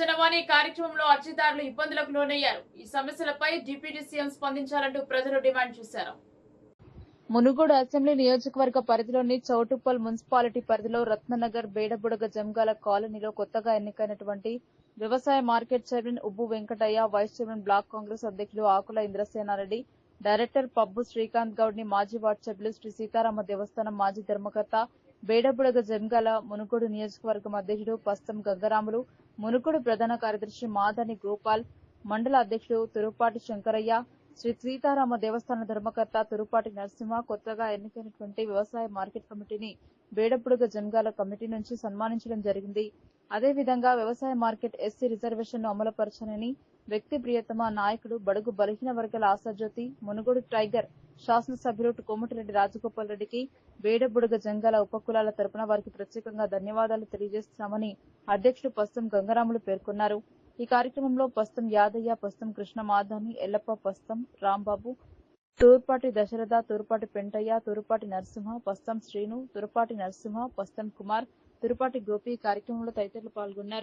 జనవాణి కార్యక్రమంలో అర్జీదారులు ఇబ్బందులకు లోనయ్యారు. ఈ సమస్యలపై డిప్యూటీ సీఎం స్పందించాలంటూ ప్రజలు డిమాండ్ చేశారు. మునుగోడు అసెంబ్లీ నియోజకవర్గ పరిధిలోని చౌటుప్పల్ మున్సిపాలిటీ పరిధిలో రత్ననగర్ బేడబుడగ జంగాల కాలనీలో కొత్తగా ఎన్నికైనటువంటి వ్యవసాయ market chairman Ubbu Venkataiah vice chairman block Congress అధ్యక్షులు ఆకుల ఇంద్రసేనారెడ్డి డైరెక్టర్ పబ్బు శ్రీకాంత్ గౌడ్ని మాజీ వార్డు సభ్యులు శ్రీ సీతారామ దేవస్థానం మాజీ ధర్మకర్త బేడబుడగ జంగాల మునుగోడు నియోజకవర్గం అధ్యక్షుడు పస్తం గంగరాములు మునుగోడు ప్రధాన కార్యదర్శి మాదని గోపాల్ మండల అధ్యక్షుడు తురుపాటి శంకరయ్య శ్రీ సీతారామ దేవస్థాన ధర్మకర్త తురుపాటి నరసింహ కొత్తగా ఎన్నికైనటువంటి వ్యవసాయ మార్కెట్ కమిటీని బేడపుడుగ జంగాల కమిటీ నుంచి సన్మానించడం జరిగింది. అదేవిధంగా వ్యవసాయ మార్కెట్ ఎస్సీ రిజర్వేషన్ను వ్యక్తి ప్రియతమ నాయకుడు బడుగు బలహీన వర్గాల ఆశాజ్యోతి మునుగోడు టైగర్ శాసనసభ్యులు కోమటిరెడ్డి రాజగోపాల్ రెడ్డికి బేడబుడుగ జంగాల ఉపకులాల తరపున వారికి ప్రత్యేకంగా ధన్యవాదాలు తెలియజేస్తున్నామని అధ్యక్షుడు పస్తం గంగరాములు పేర్కొన్నారు. ఈ కార్యక్రమంలో పస్తం యాదయ్య పస్తం కృష్ణ మాధాని ఎల్లప్ప పస్తం రాంబాబు తూర్పాటి దశరథ తూర్పాటి పెంటయ్య తూర్పాటి నరసింహ పస్తం శ్రీను తురుపాటి నరసింహ పస్తం కుమార్ తురుపాటి గోపి కార్యక్రమంలో తదితరులు పాల్గొన్నారు.